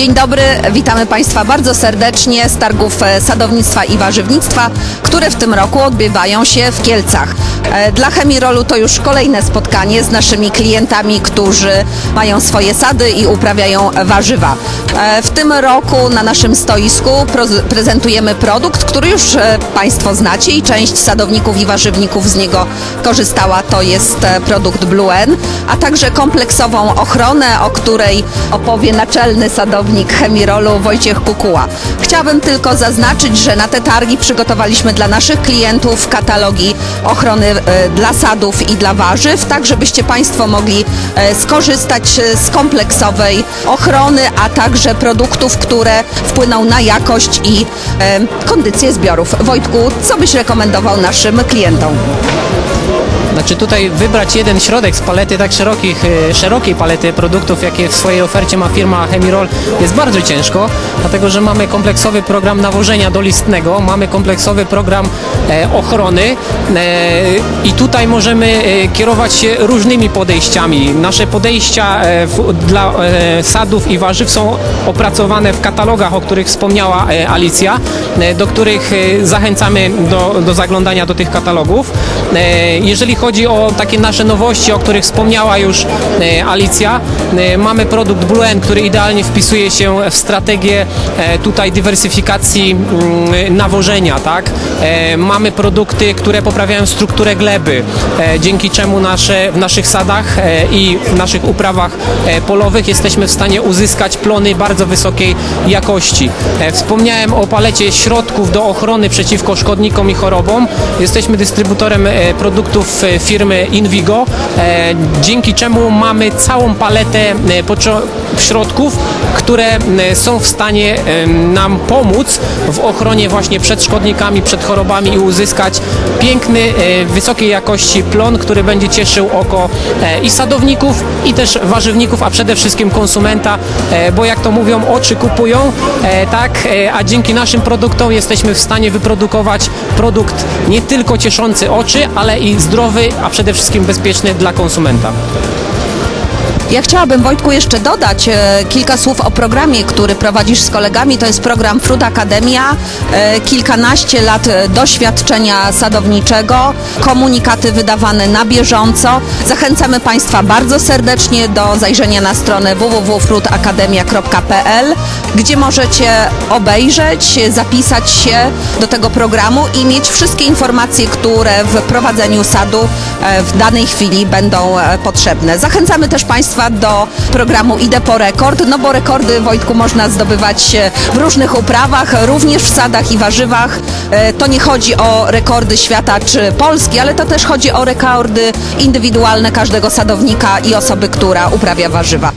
Dzień dobry, witamy Państwa bardzo serdecznie z targów e, sadownictwa i warzywnictwa, które w tym roku odbywają się w Kielcach. E, Dla Chemirolu to już kolejne spotkanie z naszymi klientami, którzy mają swoje sady i uprawiają warzywa. E, W tym roku na naszym stoisku prezentujemy produkt, który już Państwo znacie i część sadowników i warzywników z niego korzystała. To jest produkt Blue N, a także kompleksową ochronę, o której opowie naczelny sadownik Chemirolu Wojciech Kukuła. Chciałabym tylko zaznaczyć, że na te targi przygotowaliśmy dla naszych klientów katalogi ochrony e, dla sadów i dla warzyw, tak żebyście Państwo mogli e, skorzystać e, z kompleksowej ochrony, a także produktów, które wpłyną na jakość i kondycję zbiorów. Wojtku, co byś rekomendował naszym klientom? Znaczy tutaj wybrać jeden środek z palety tak szerokich, e, szerokiej palety produktów, jakie w swojej ofercie ma firma Chemirol jest bardzo ciężko, dlatego że mamy kompleksowy program nawożenia dolistnego, mamy kompleksowy program e, ochrony e, i tutaj możemy kierować się różnymi podejściami. Nasze podejścia dla sadów i warzyw są opracowane w katalogach, o których wspomniała Alicja, do których zachęcamy do, do zaglądania do tych katalogów. Jeżeli chodzi o takie nasze nowości, o których wspomniała już e, Alicja, e, mamy produkt Blue N, który idealnie wpisuje się w strategię e, tutaj dywersyfikacji mm, nawożenia, tak? Mamy produkty, które poprawiają strukturę gleby, dzięki czemu nasze, w naszych sadach i w naszych uprawach polowych jesteśmy w stanie uzyskać plony bardzo wysokiej jakości. Wspomniałem o palecie środków do ochrony przeciwko szkodnikom i chorobom. Jesteśmy dystrybutorem produktów firmy Invigo, e, dzięki czemu mamy całą paletę e, środków, które e, są w stanie nam pomóc w ochronie właśnie przed szkodnikami, przed chorobami i uzyskać piękny, wysokiej jakości plon, który będzie cieszył oko i sadowników, i też warzywników, a przede wszystkim konsumenta, bo jak to mówią, oczy kupują, tak, a dzięki naszym produktom jesteśmy w stanie wyprodukować produkt nie tylko cieszący oczy, ale i zdrowy, a przede wszystkim bezpieczny dla konsumenta. Ja chciałabym, Wojtku, jeszcze dodać e, kilka słów o programie, który prowadzisz z kolegami. To jest program Fruit Academia. E, kilkanaście lat e, doświadczenia sadowniczego, komunikaty wydawane na bieżąco. Zachęcamy Państwa bardzo serdecznie do zajrzenia na stronę www.fruitacademia.pl, gdzie możecie obejrzeć, zapisać się do tego programu i mieć wszystkie informacje, które w prowadzeniu sadu e, w danej chwili będą e, potrzebne. Zachęcamy też Państwa do programu Idę po rekord, no bo rekordy, Wojtku, można zdobywać e, w różnych uprawach, również w sadach i warzywach. E, To nie chodzi o rekordy świata czy Polski, ale to też chodzi o rekordy indywidualne każdego sadownika i osoby, która uprawia warzywa.